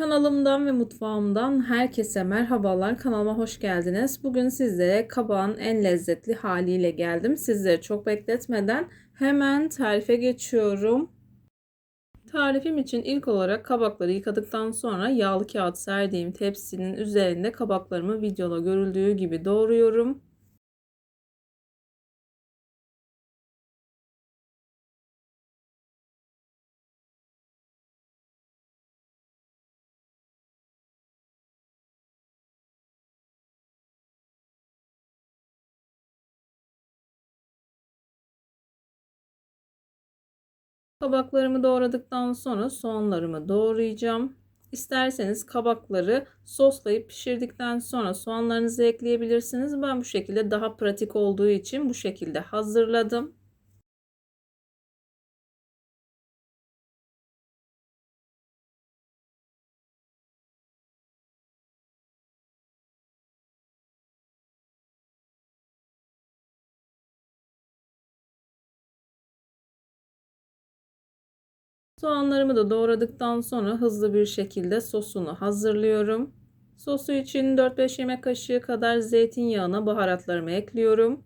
Kanalımdan ve mutfağımdan herkese merhabalar. Kanalıma hoş geldiniz. Bugün sizlere kabağın en lezzetli haliyle geldim. Sizleri çok bekletmeden hemen tarife geçiyorum. Tarifim için ilk olarak kabakları yıkadıktan sonra yağlı kağıt serdiğim tepsinin üzerinde kabaklarımı videoda görüldüğü gibi doğruyorum. Kabaklarımı doğradıktan sonra soğanlarımı doğrayacağım. İsterseniz kabakları soslayıp pişirdikten sonra soğanlarınızı ekleyebilirsiniz. Ben bu şekilde daha pratik olduğu için bu şekilde hazırladım. Soğanlarımı da doğradıktan sonra hızlı bir şekilde sosunu hazırlıyorum. Sosu için 4-5 yemek kaşığı kadar zeytinyağına baharatlarımı ekliyorum.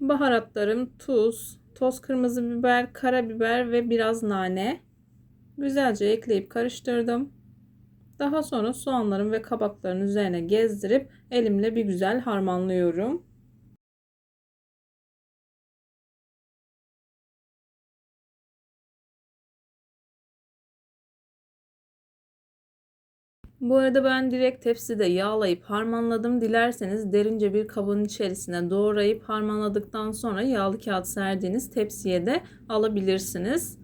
Baharatlarım tuz, toz kırmızı biber, karabiber ve biraz nane. Güzelce ekleyip karıştırdım. Daha sonra soğanların ve kabakların üzerine gezdirip elimle bir güzel harmanlıyorum. Bu arada ben direkt tepside yağlayıp harmanladım. Dilerseniz derince bir kabın içerisine doğrayıp harmanladıktan sonra yağlı kağıt serdiğiniz tepsiye de alabilirsiniz.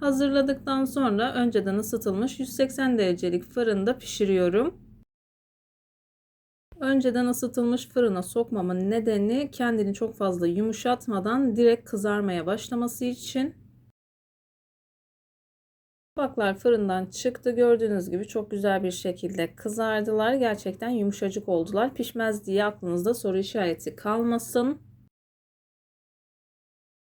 Hazırladıktan sonra önceden ısıtılmış 180 derecelik fırında pişiriyorum. Önceden ısıtılmış fırına sokmamın nedeni kendini çok fazla yumuşatmadan direkt kızarmaya başlaması için. Baklar fırından çıktı. Gördüğünüz gibi çok güzel bir şekilde kızardılar. Gerçekten yumuşacık oldular. Pişmez diye aklınızda soru işareti kalmasın.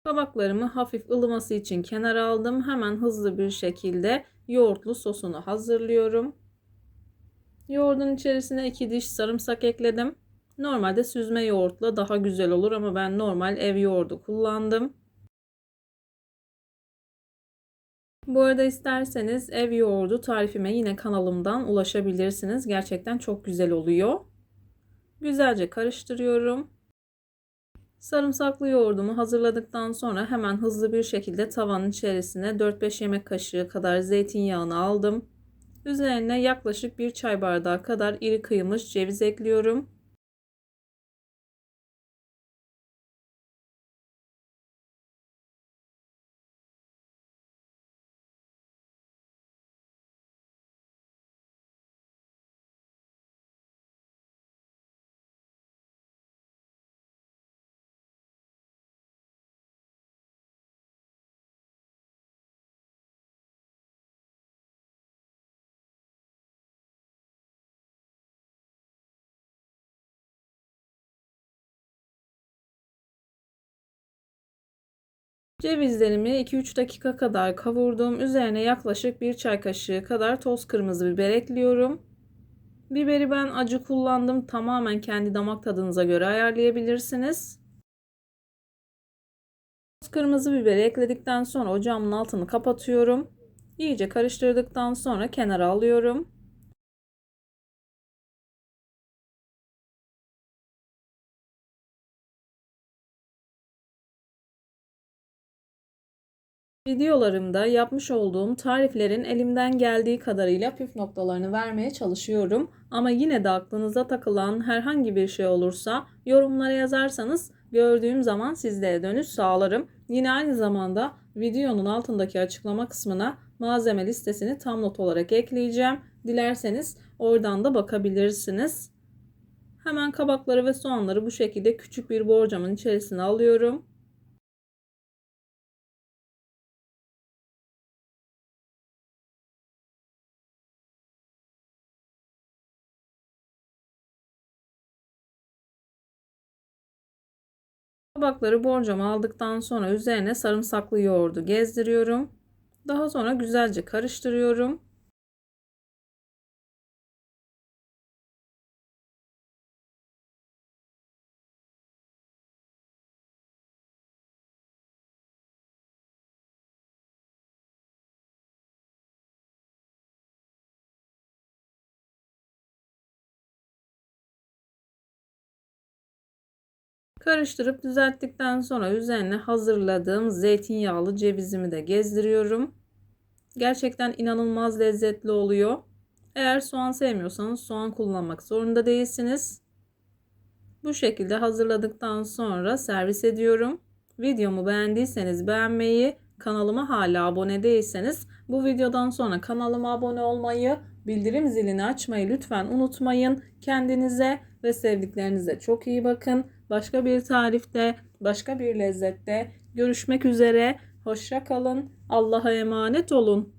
Kabaklarımı hafif ılıması için kenara aldım. Hemen hızlı bir şekilde yoğurtlu sosunu hazırlıyorum. Yoğurdun içerisine 2 diş sarımsak ekledim. Normalde süzme yoğurtla daha güzel olur ama ben normal ev yoğurdu kullandım. Bu arada isterseniz ev yoğurdu tarifime yine kanalımdan ulaşabilirsiniz. Gerçekten çok güzel oluyor. Güzelce karıştırıyorum. Sarımsaklı yoğurdumu hazırladıktan sonra hemen hızlı bir şekilde tavanın içerisine 4-5 yemek kaşığı kadar zeytinyağını aldım. Üzerine yaklaşık 1 çay bardağı kadar iri kıyılmış ceviz ekliyorum. Cevizlerimi 2-3 dakika kadar kavurdum. Üzerine yaklaşık 1 çay kaşığı kadar toz kırmızı biber ekliyorum. Biberi ben acı kullandım. Tamamen kendi damak tadınıza göre ayarlayabilirsiniz. Toz kırmızı biberi ekledikten sonra ocağımın altını kapatıyorum. İyice karıştırdıktan sonra kenara alıyorum. Videolarımda yapmış olduğum tariflerin elimden geldiği kadarıyla püf noktalarını vermeye çalışıyorum. Ama yine de aklınıza takılan herhangi bir şey olursa yorumlara yazarsanız gördüğüm zaman sizlere dönüş sağlarım. Yine aynı zamanda videonun altındaki açıklama kısmına malzeme listesini tam not olarak ekleyeceğim. Dilerseniz oradan da bakabilirsiniz. Hemen kabakları ve soğanları bu şekilde küçük bir borcamın içerisine alıyorum. Tabakları borcama aldıktan sonra üzerine sarımsaklı yoğurdu gezdiriyorum. Daha sonra güzelce karıştırıyorum. Karıştırıp düzelttikten sonra üzerine hazırladığım zeytinyağlı cevizimi de gezdiriyorum. Gerçekten inanılmaz lezzetli oluyor. Eğer soğan sevmiyorsanız soğan kullanmak zorunda değilsiniz. Bu şekilde hazırladıktan sonra servis ediyorum. Videomu beğendiyseniz beğenmeyi, kanalıma hala abone değilseniz bu videodan sonra kanalıma abone olmayı, bildirim zilini açmayı lütfen unutmayın. Kendinize ve sevdiklerinize çok iyi bakın. Başka bir tarifte, başka bir lezzette görüşmek üzere. Hoşça kalın. Allah'a emanet olun.